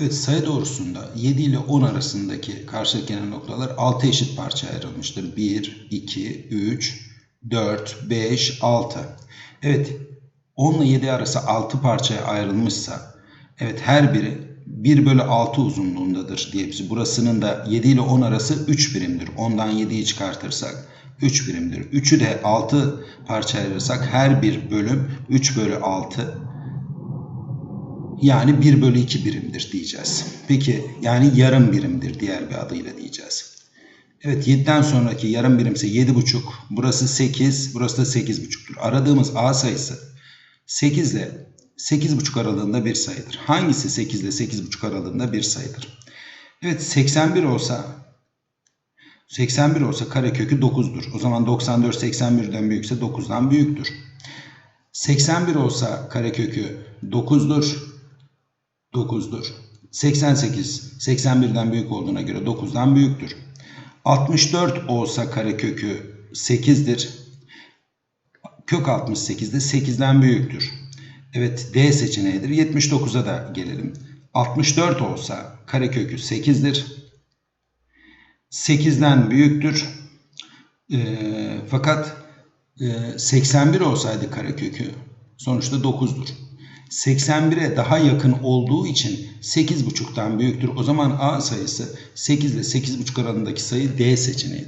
Evet sayı doğrusunda 7 ile 10 arasındaki karşılık gelen noktalar 6 eşit parçaya ayrılmıştır. 1, 2, 3, 4, 5, 6. Evet 10 ile 7 arası 6 parçaya ayrılmışsa evet her biri 1 bölü 6 uzunluğundadır diye biz. Burasının da 7 ile 10 arası 3 birimdir. 10'dan 7'yi çıkartırsak 3 birimdir. 3'ü de 6 parçaya ayırırsak her bir bölüm 3 bölü 6 yani 1 bölü 2 birimdir diyeceğiz. Peki yani yarım birimdir diğer bir adıyla diyeceğiz. Evet 7'den sonraki yarım birimse 7,5. Burası 8, burası da 8,5'tur. Aradığımız A sayısı 8 ile 8,5 aralığında bir sayıdır. Hangisi 8 ile 8,5 aralığında bir sayıdır? Evet 81 olsa 81 olsa karekökü 9'dur. O zaman 94 81'den büyükse 9'dan büyüktür. 81 olsa karekökü 9'dur. 9'dur. 88 81'den büyük olduğuna göre 9'dan büyüktür. 64 olsa karekökü 8'dir. Kök 68 de 8'den büyüktür. Evet D seçeneğidir. 79'a da gelelim. 64 olsa karekökü 8'dir. 8'den büyüktür. Ee, fakat e, 81 olsaydı karekökü sonuçta 9'dur. 81'e daha yakın olduğu için 8,5'tan büyüktür. O zaman A sayısı 8 ile 8,5 aralığındaki sayı D seçeneğidir.